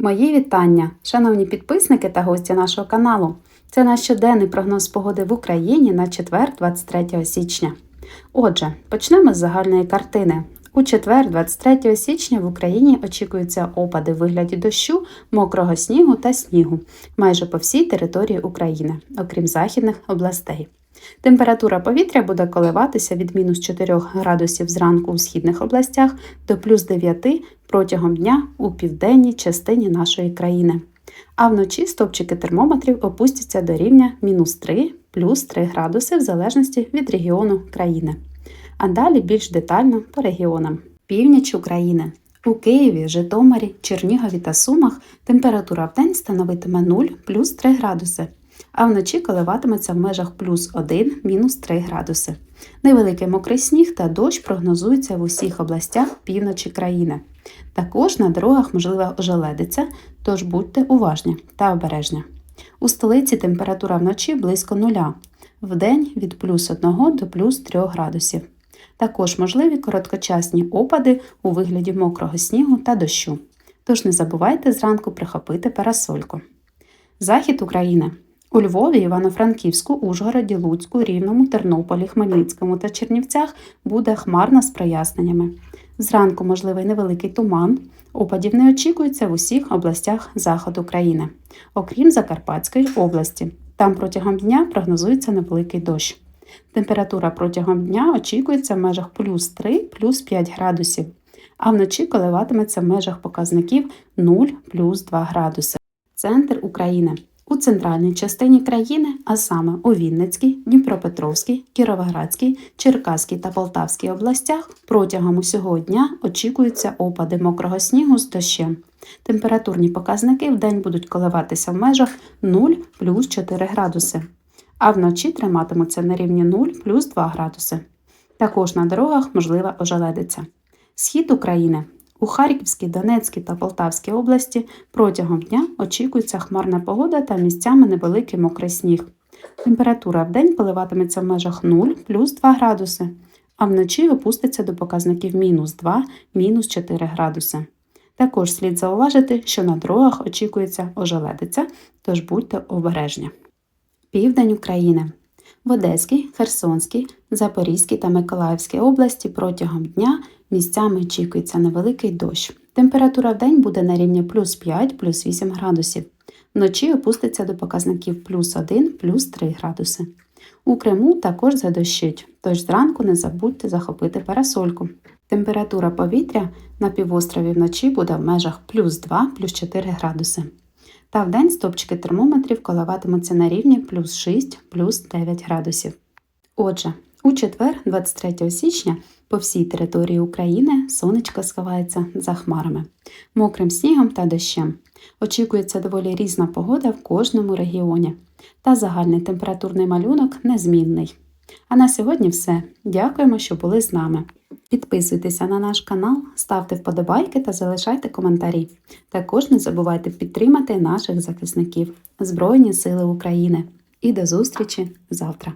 Мої вітання, шановні підписники та гості нашого каналу. Це наш щоденний прогноз погоди в Україні на четвер, 23 січня. Отже, почнемо з загальної картини. У четвер, 23 січня, в Україні очікуються опади в вигляді дощу, мокрого снігу та снігу майже по всій території України, окрім західних областей. Температура повітря буде коливатися від мінус 4 градусів зранку у східних областях до плюс 9 протягом дня у південній частині нашої країни. А вночі стопчики термометрів опустяться до рівня мінус 3 плюс 3 градуси в залежності від регіону країни. А далі більш детально по регіонам. Північ України. У Києві, Житомирі, Чернігові та Сумах температура в день становитиме 0 плюс 3 градуси, а вночі коливатиметься в межах плюс 1 мінус 3 градуси. Невеликий мокрий сніг та дощ прогнозуються в усіх областях півночі країни. Також на дорогах можлива ожеледиця, тож будьте уважні та обережні. У столиці температура вночі близько нуля, вдень від плюс 1 до плюс 3 градусів. Також можливі короткочасні опади у вигляді мокрого снігу та дощу. Тож не забувайте зранку прихопити парасольку. Захід України. У Львові, Івано-Франківську, Ужгороді, Луцьку, Рівному, Тернополі, Хмельницькому та Чернівцях буде хмарно з проясненнями. Зранку можливий невеликий туман. Опадів не очікується в усіх областях заходу країни, окрім Закарпатської області. Там протягом дня прогнозується невеликий дощ. Температура протягом дня очікується в межах плюс 3 плюс 5 градусів, а вночі коливатиметься в межах показників 0 плюс 2 градуси. Центр України. У центральній частині країни, а саме у Вінницькій, Дніпропетровській, Кіровоградській, Черкаській та Полтавській областях протягом усього дня очікуються опади мокрого снігу з дощем. Температурні показники в день будуть коливатися в межах 0 плюс 4 градуси, а вночі триматимуться на рівні 0 плюс 2 градуси. Також на дорогах можлива ожеледиця. Схід України. У Харківській, Донецькій та Полтавській області протягом дня очікується хмарна погода та місцями невеликий мокрий сніг. Температура в день поливатиметься в межах 0 плюс 2 градуси, а вночі опуститься до показників мінус 2 мінус 4 градуси. Також слід зауважити, що на дорогах очікується ожеледиця, тож будьте обережні. Південь України. В Одеській, Херсонській, Запорізькій та Миколаївській області протягом дня місцями очікується невеликий дощ. Температура в день буде на рівні плюс 5 плюс 8 градусів. Вночі опуститься до показників плюс 1 плюс 3 градуси. У Криму також задощить, тож зранку не забудьте захопити парасольку. Температура повітря на півострові вночі буде в межах плюс 2 плюс 4 градуси. Та вдень стопчики термометрів коливатимуться на рівні плюс 6 плюс 9 градусів. Отже, у четвер, 23 січня, по всій території України сонечко сховається за хмарами, мокрим снігом та дощем. Очікується доволі різна погода в кожному регіоні, та загальний температурний малюнок незмінний. А на сьогодні все. Дякуємо, що були з нами. Підписуйтеся на наш канал, ставте вподобайки та залишайте коментарі. Також не забувайте підтримати наших захисників Збройні Сили України. І до зустрічі завтра!